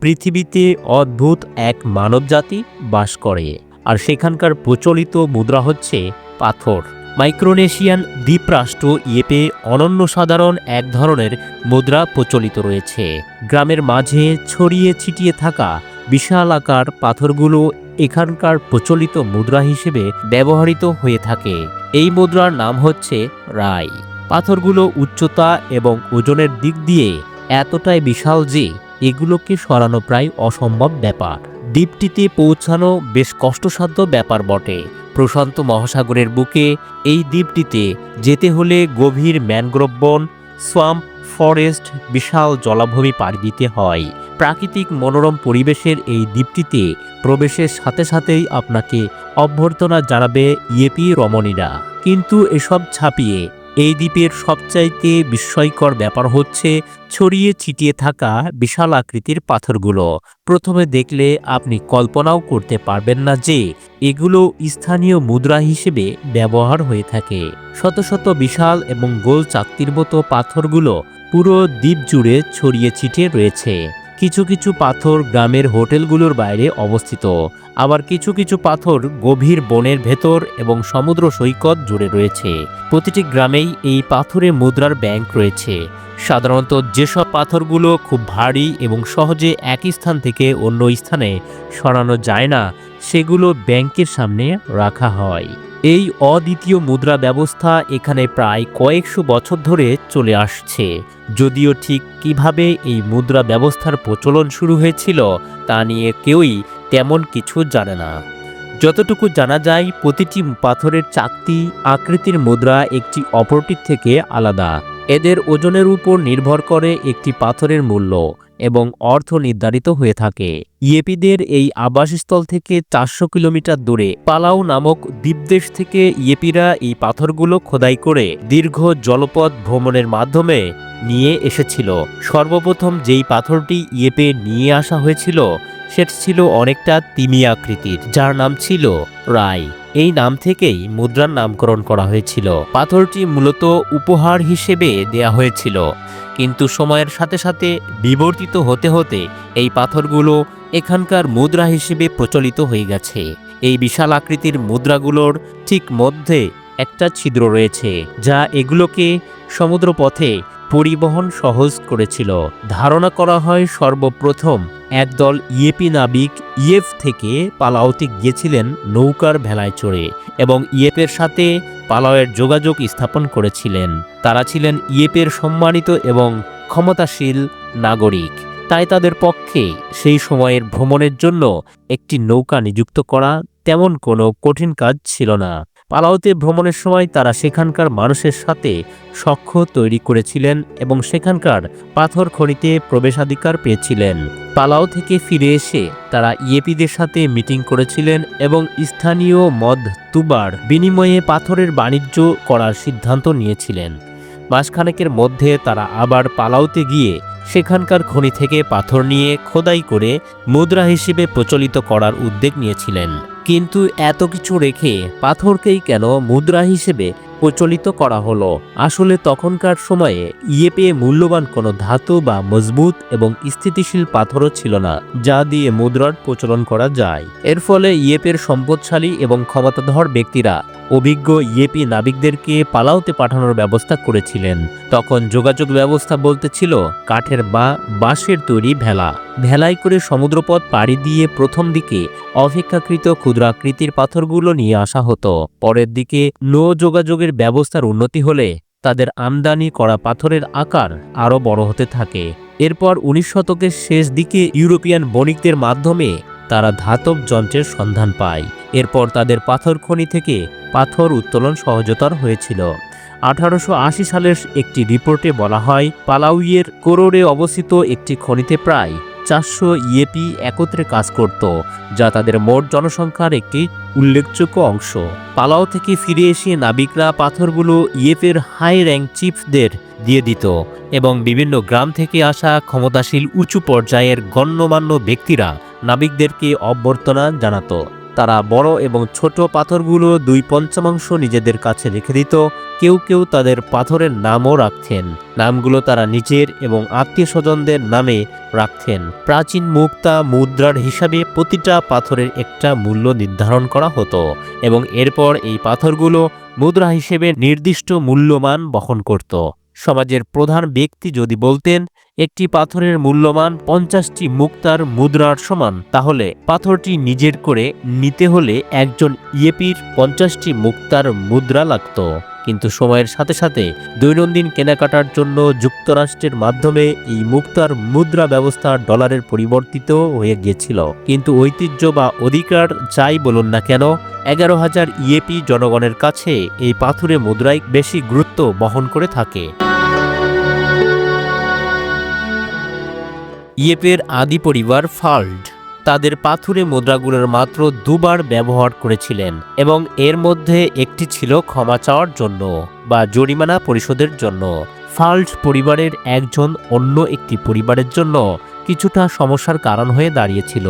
পৃথিবীতে অদ্ভুত এক মানবজাতি বাস করে, আর সেখানকার প্রচলিত মুদ্রা হচ্ছে পাথর। মাইক্রোনেশিয়ান দ্বীপরাষ্ট্র ইয়েপে অনন্য সাধারণ এক ধরনের মুদ্রা প্রচলিত রয়েছে। গ্রামের মাঝে ছড়িয়ে ছিটিয়ে থাকা বিশাল আকার পাথরগুলো এখানকার প্রচলিত মুদ্রা হিসেবে ব্যবহৃত হয়ে থাকে। এই মুদ্রার নাম হচ্ছে রাই পাথরগুলো উচ্চতা এবং ওজনের দিক দিয়ে এতটাই বিশাল যে এগুলোকে সরানো প্রায় অসম্ভব ব্যাপার। দ্বীপটিতে পৌঁছানো বেশ কষ্টসাধ্য ব্যাপার বটে। প্রশান্ত মহাসাগরের বুকে এই দ্বীপটিতে যেতে হলে গভীর ম্যানগ্রোভ বন সোয়াম্প ফরেস্ট, বিশাল জলাভূমি পাড়ি দিতে হয়। প্রাকৃতিক মনোরম পরিবেশের এই দ্বীপটিতে প্রবেশের সাথে সাথেই আপনাকে অভ্যর্থনা জানাবে ইয়েপি রমণীরা। কিন্তু এসব ছাপিয়ে এই দ্বীপের সবচাইতে বিস্ময়কর ব্যাপার হচ্ছে ছড়িয়ে ছিটিয়ে থাকা বিশাল আকৃতির পাথরগুলো। প্রথমে দেখলে আপনি কল্পনাও করতে পারবেন না যে এগুলো স্থানীয় মুদ্রা হিসেবে ব্যবহার হয়ে থাকে। শত শত বিশাল এবং গোল চাকতির মতো পাথরগুলো পুরো দ্বীপ জুড়ে ছড়িয়ে ছিটিয়ে রয়েছে। কিছু কিছু পাথর গ্রামের হোটেলগুলোর বাইরে অবস্থিত। আবার কিছু কিছু পাথর গভীর বনের ভেতর এবং সমুদ্র সৈকত জুড়ে রয়েছে। প্রতিটি গ্রামেই এই পাথরের মুদ্রার ব্যাংক রয়েছে। সাধারণত যেসব পাথরগুলো খুব ভারী এবং সহজে এক স্থান থেকে অন্য স্থানে সরানো যায় না, সেগুলো ব্যাংকের সামনে রাখা হয়। এই অদ্বিতীয় মুদ্রা ব্যবস্থা এখানে প্রায় কয়েকশো বছর ধরে চলে আসছে। যদিও ঠিক কীভাবে এই মুদ্রা ব্যবস্থার প্রচলন শুরু হয়েছিল তা নিয়ে কেউই তেমন কিছু জানে না। যতটুকু জানা যায়, প্রতিটি পাথরের চাকতি, আকৃতির মুদ্রা একটি অপরটির থেকে আলাদা। এদের ওজনের উপর নির্ভর করে একটি পাথরের মূল্য এবং অর্থ নির্ধারিত হয়ে থাকে। ইয়েপিদের এই আবাসস্থল থেকে চারশো কিলোমিটার দূরে পালাউ নামক দ্বীপদেশ থেকে ইয়েপিরা এই পাথরগুলো খোদাই করে দীর্ঘ জলপথ ভ্রমণের মাধ্যমে নিয়ে এসেছিল। সর্বপ্রথম যেই পাথরটি ইয়েপে নিয়ে আসা হয়েছিল, সেটা ছিল অনেকটা তিমি আকৃতির, যার নাম ছিল রায় এই নাম থেকেই মুদ্রার নামকরণ করা হয়েছিল। পাথরটি মূলত উপহার হিসেবে দেয়া হয়েছিল, কিন্তু সময়ের সাথে সাথে বিবর্তিত হতে হতে এই পাথরগুলো এখানকার মুদ্রা হিসেবে প্রচলিত হয়ে গেছে। এই বিশাল আকৃতির মুদ্রাগুলোর ঠিক মধ্যে একটা ছিদ্র রয়েছে, যা এগুলোকে সমুদ্রপথে পরিবহন সহজ করেছিল। ধারণা করা হয় সর্বপ্রথম একদল ইয়েপি নাবিক ইয়েফ থেকে পালাওতে গিয়েছিলেন নৌকার ভেলায় চড়ে এবং ইয়েপের সাথে পালাওয়ের যোগাযোগ স্থাপন করেছিলেন। তারা ছিলেন ইয়েপের সম্মানিত এবং ক্ষমতাশীল নাগরিক। তাই তাদের পক্ষে সেই সময়ের ভ্রমণের জন্য একটি নৌকা নিযুক্ত করা তেমন কোনো কঠিন কাজ ছিল না। পালাওতে ভ্রমণের সময় তারা সেখানকার মানুষের সাথে সখ্য তৈরি করেছিলেন এবং সেখানকার পাথর খনিতে প্রবেশাধিকার পেয়েছিলেন। পালাও থেকে ফিরে এসে তারা ইয়েপিদের সাথে মিটিং করেছিলেন এবং স্থানীয় মদ তুবার বিনিময়ে পাথরের বাণিজ্য করার সিদ্ধান্ত নিয়েছিলেন। মাসখানেকের মধ্যে তারা আবার পালাউতে গিয়ে সেখানকার খনি থেকে পাথর নিয়ে খোদাই করে মুদ্রা হিসেবে প্রচলিত করার উদ্যোগ নিয়েছিলেন। কিন্তু এত কিছু রেখে পাথরকেই কেন মুদ্রা হিসেবে প্রচলিত করা হলো? আসলে তখনকার সময়ে ইয়েপে মূল্যবান কোনো ধাতু বা মজবুত এবং স্থিতিশীল পাথরও ছিল না, যা দিয়ে মুদ্রার প্রচলন করা যায়। এর ফলে ইয়েপের সম্পদশালী এবং ক্ষমতাধর ব্যক্তিরা অভিজ্ঞ ইয়েপি নাবিকদেরকে পালাওতে পাঠানোর ব্যবস্থা করেছিলেন। তখন যোগাযোগ ব্যবস্থা বলতে ছিল কাঠের বা বাঁশের তৈরি ভেলা। ভেলায় করে সমুদ্রপথ পাড়ি দিয়ে প্রথম দিকে অপেক্ষাকৃত ক্ষুদ্রাকৃতির পাথরগুলো নিয়ে আসা হতো। পরের দিকে নৌ যোগাযোগের ব্যবস্থার উন্নতি হলে তাদের আমদানি করা পাথরের আকার আরও বড় হতে থাকে। এরপর উনিশ শতকের শেষ দিকে ইউরোপিয়ান বণিকদের মাধ্যমে তারা ধাতব যন্ত্রের সন্ধান পায়। এরপর তাদের পাথর খনি থেকে পাথর উত্তোলন সহজতর হয়েছিল। আঠারোশো আশি সালের একটি রিপোর্টে বলা হয়, পালাউইয়ের কোরোরে অবস্থিত একটি খনিতে প্রায় চারশো ইয়েপি একত্রে কাজ করত, যা তাদের মোট জনসংখ্যার একটি উল্লেখযোগ্য অংশ। পালাও থেকে ফিরে এসে নাবিকরা পাথরগুলো ইয়েপের হাই র্যাঙ্ক চিফদের দিয়ে দিত এবং বিভিন্ন গ্রাম থেকে আসা ক্ষমতাশীল উঁচু পর্যায়ের গণ্যমান্য ব্যক্তিরা নাবিকদেরকে অভ্যর্থনা জানাত। তারা বড় এবং ছোট পাথরগুলো দুই পঞ্চমাংশ নিজেদের কাছে রেখে দিত, কেউ কেউ তাদের পাথরের নামও রাখতেন। নামগুলো তারা নিজের এবং আত্মীয় স্বজনদের নামে রাখতেন। প্রাচীন মুক্তা মুদ্রার হিসাবে প্রতিটা পাথরের একটা মূল্য নির্ধারণ করা হতো এবং এরপর এই পাথরগুলো মুদ্রা হিসেবে নির্দিষ্ট মূল্যমান বহন করত। সমাজের প্রধান ব্যক্তি যদি বলতেন, একটি পাথরের মূল্যমান পঞ্চাশটি মুক্তার মুদ্রার সমান, তাহলে পাথরটি নিজের করে নিতে হলে একজন ইয়েপির পঞ্চাশটি মুক্তার মুদ্রা লাগত। কিন্তু সময়ের সাথে সাথে দৈনন্দিন কেনাকাটার জন্য যুক্তরাষ্ট্রের মাধ্যমে এই মুক্তার মুদ্রা ব্যবস্থা ডলারের পরিবর্তিত হয়ে গিয়েছিল কিন্তু ঐতিহ্য বা অধিকার যাই বলুন না কেন, এগারো হাজার ইয়েপি জনগণের কাছে এই পাথুরে মুদ্রাই বেশি গুরুত্ব বহন করে থাকে। ইয়েপের আদি পরিবার ফাল্ড। তাদের পাথুরে মুদ্রাগুলোর মাত্র দুবার ব্যবহার করেছিলেন এবং এর মধ্যে একটি ছিল ক্ষমা চাওয়ার জন্য বা জরিমানা পরিশোধের জন্য। ফাল্ট পরিবারের একজন অন্য একটি পরিবারের জন্য কিছুটা সমস্যার কারণ হয়ে দাঁড়িয়েছিল।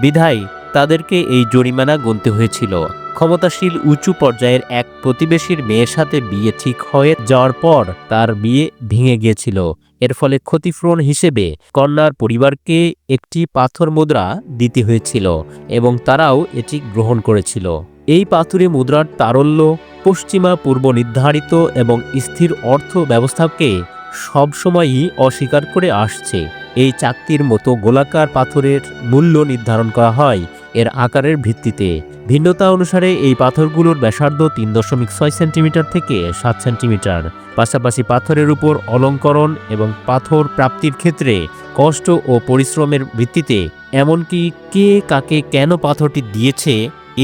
বিধায় তাদেরকে এই জরিমানা গুনতে হয়েছিল। ক্ষমতাশীল উঁচু পর্যায়ের এক প্রতিবেশীর মেয়ের সাথে বিয়ে ঠিক হয়ে যাওয়ার পর তার বিয়ে ভেঙে গিয়েছিল। এর ফলে ক্ষতিপূরণ হিসেবে কন্যার পরিবারকে একটি পাথর মুদ্রা দিতে হয়েছিল এবং তারাও এটি গ্রহণ করেছিল। এই পাথুরে মুদ্রার তারল্য পশ্চিমা, পূর্ব নির্ধারিত এবং স্থির অর্থ ব্যবস্থাকে সবসময়ই অস্বীকার করে আসছে। এই চাকতির মতো গোলাকার পাথরের মূল্য নির্ধারণ করা হয় এর আকারের ভিত্তিতে। ভিন্নতা অনুসারে এই পাথরগুলোর ব্যাসার্ধ তিন দশমিক ছয় সেন্টিমিটার থেকে সাত সেন্টিমিটার। পাশাপাশি পাথরের উপর অলঙ্করণ এবং পাথর প্রাপ্তির ক্ষেত্রে কষ্ট ও পরিশ্রমের ভিত্তিতে, এমনকি কে কাকে কেন পাথরটি দিয়েছে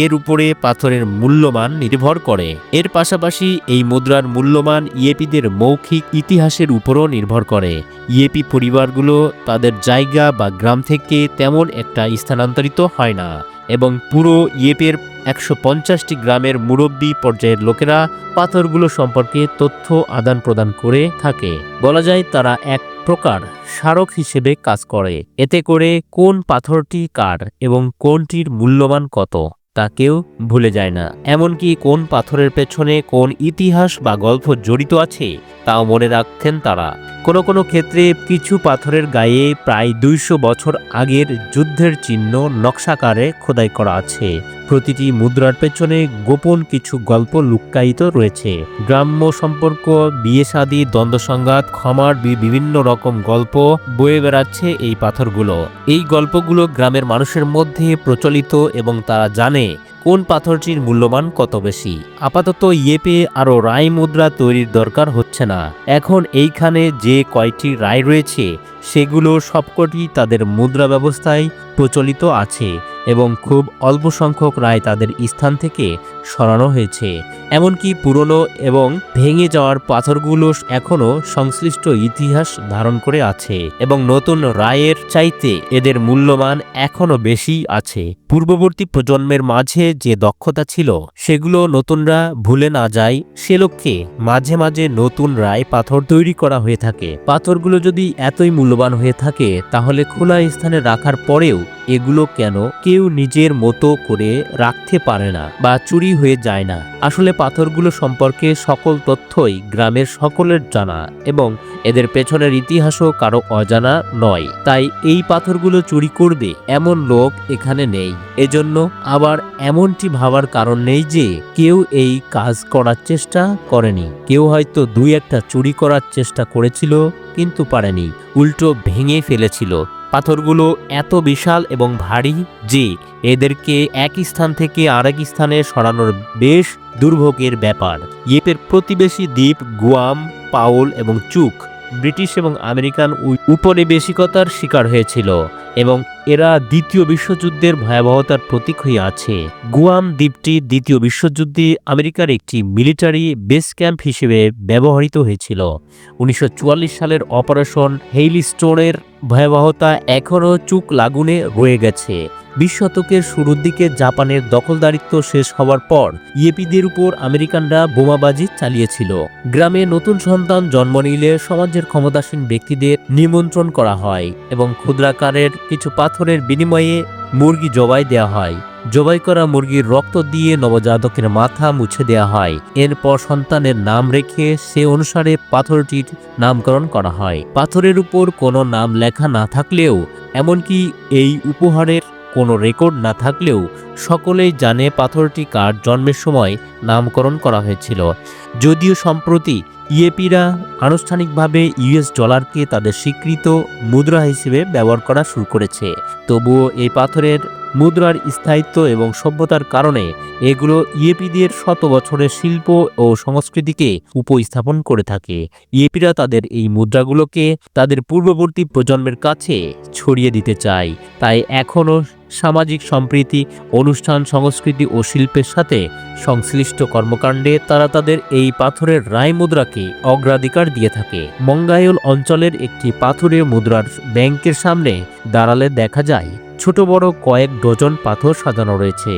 এর উপরে পাথরের মূল্যমান নির্ভর করে। এর পাশাপাশি এই মুদ্রার মূল্যমান ইয়েপিদের মৌখিক ইতিহাসের উপরও নির্ভর করে। ইয়েপি পরিবারগুলো তাদের জায়গা বা গ্রাম থেকে তেমন একটা স্থানান্তরিত হয় না এবং পুরো ইয়েপের একশো পঞ্চাশটি গ্রামের মুরব্বী পর্যায়ের লোকেরা পাথরগুলো সম্পর্কে তথ্য আদান প্রদান করে থাকে। বলা যায় তারা এক প্রকার স্মারক হিসেবে কাজ করে। এতে করে কোন পাথরটি কার এবং কোনটির মূল্যমান কত? তা কেউ ভুলে যায় না। এমনকি কোন পাথরের পেছনে কোন ইতিহাস বা গল্প জড়িত আছে, তাও মনে রাখতেন তারা। কোনো কোনো ক্ষেত্রে কিছু পাথরের গায়ে প্রায় দুইশো বছর আগের যুদ্ধের চিহ্ন নকশাকারে খোদাই করা আছে। প্রতিটি মুদ্রার পেছনে গোপন কিছু গল্প লুক্কায়িত রয়েছে। গ্রাম্য সম্পর্ক, বিয়ে শাদী, দ্বন্দ্ব সংঘাত ক্ষমার বিভিন্ন রকম গল্প বয়ে বেড়াচ্ছে এই পাথরগুলো। এই গল্পগুলো গ্রামের মানুষের মধ্যে প্রচলিত এবং তারা জানে কোন পাথরটির মূল্যমান কত বেশি। আপাতত ইয়েপে আরও রায় মুদ্রা তৈরির দরকার হচ্ছে না। এখন এইখানে যে কয়টি রায় রয়েছে সেগুলো সবকটি তাদের মুদ্রা ব্যবস্থায় প্রচলিত আছে এবং খুব অল্প সংখ্যক রায় তাদের স্থান থেকে সরানো হয়েছে। এমনকি পুরনো এবং ভেঙে যাওয়ার পাথরগুলো এখনও সংশ্লিষ্ট ইতিহাস ধারণ করে আছে এবং নতুন রায়ের চাইতে এদের মূল্যমান এখনও বেশি আছে। পূর্ববর্তী প্রজন্মের মাঝে যে দক্ষতা ছিল, সেগুলো নতুনরা ভুলে না যায়। সে লক্ষ্যে মাঝে মাঝে নতুন রায় পাথর তৈরি করা হয়ে থাকে। পাথরগুলো যদি এতই মূল্যবান হয়ে থাকে, তাহলে খোলা স্থানে রাখার পরেও এগুলো কেন কেউ নিজের মতো করে রাখতে পারে না বা চুরি হয়ে যায় না? আসলে পাথরগুলো সম্পর্কে সকল তথ্যই গ্রামের সকলের জানা এবং এদের পেছনের ইতিহাসও কারও অজানা নয়। তাই এই পাথরগুলো চুরি করবে এমন লোক এখানে নেই। এজন্য আবার এমনটি ভাবার কারণ নেই যে কেউ এই কাজ করার চেষ্টা করেনি। কেউ হয়তো দুই একটা চুরি করার চেষ্টা করেছিল কিন্তু পারেনি। উল্টো ভেঙে ফেলেছিল। পাথরগুলো এত বিশাল এবং ভারী যে এদেরকে এক স্থান থেকে আরেক স্থানে সরানোর বেশ দুর্ভোগের ব্যাপার। ইয়েপের প্রতিবেশী দ্বীপ গুয়াম পাউল এবং চুক ব্রিটিশ এবং আমেরিকান উপনিবেশিকতার শিকার হয়েছিল। এবং এরা দ্বিতীয় বিশ্বযুদ্ধের ভয়াবহতার প্রতীক হয়ে আছে। গুয়াম দ্বীপটি দ্বিতীয় বিশ্বযুদ্ধে আমেরিকার একটি মিলিটারি বেস ক্যাম্প হিসেবে ব্যবহৃত হয়েছিল। উনিশশো চুয়াল্লিশ সালের অপারেশন হেইলি স্টোনের ভয়াবহতা এখনও চুক লাগুনে রয়ে গেছে। বিশ শতকের শুরুর দিকে জাপানের দখলদারিত্ব শেষ হওয়ার পর ইয়েপিদের উপর আমেরিকানরা বোমাবাজি চালিয়েছিল। গ্রামে নতুন সন্তান জন্ম নিলে সমাজের ক্ষমতাসীন ব্যক্তিদের নিমন্ত্রণ করা হয় এবং ক্ষুদ্রাকারের কিছু পাথরের বিনিময়ে মুরগি জবাই দেওয়া হয়। জবাই করা মুরগির রক্ত দিয়ে নবজাতকের মাথা মুছে দেওয়া হয়। এরপর সন্তানের নাম রেখে সে অনুসারে পাথরটির নামকরণ করা হয়। পাথরের উপর কোনো নাম লেখা না থাকলেও, এমনকি এই উপহারের কোনো রেকর্ড না থাকলেও, সকলেই জানে পাথরটি কার জন্মের সময় নামকরণ করা হয়েছিল। যদিও সম্প্রতি ইয়েপিরা আনুষ্ঠানিকভাবে ইউএস ডলারকে তাদের স্বীকৃত মুদ্রা হিসেবে ব্যবহার করা শুরু করেছে। তবুও এই পাথরের মুদ্রার স্থায়িত্ব এবং সভ্যতার কারণে এগুলো ইয়েপিদের শত বছরের শিল্প ও সংস্কৃতিকে উপস্থাপন করে থাকে। ইয়েপিরা তাদের এই মুদ্রাগুলোকে তাদের পূর্ববর্তী প্রজন্মের কাছে ছড়িয়ে দিতে চায়। তাই এখনও সামাজিক সম্প্রীতি, অনুষ্ঠান, সংস্কৃতি ও শিল্পের সাথে সংশ্লিষ্ট কর্মকাণ্ডে তারা তাদের এই পাথরের রায় মুদ্রাকে অগ্রাধিকার দিয়ে থাকে। মঙ্গায়ল অঞ্চলের একটি পাথরের মুদ্রার ব্যাংকের সামনে দাঁড়ালে দেখা যায়, ছোট বড় কয়েক ডজন পাথর সাজানো রয়েছে।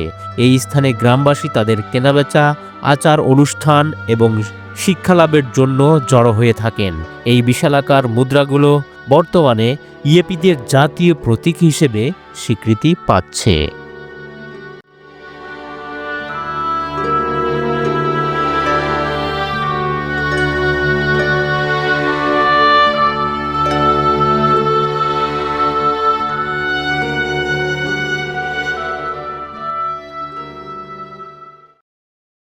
এই স্থানে গ্রামবাসী তাদের কেনাবেচা, আচার অনুষ্ঠান এবং শিক্ষালাভের জন্য জড়ো হয়ে থাকেন। এই বিশালাকার মুদ্রাগুলো বর্তমানে ইয়েপিদের জাতীয় প্রতীক হিসেবে স্বীকৃতি পাচ্ছে।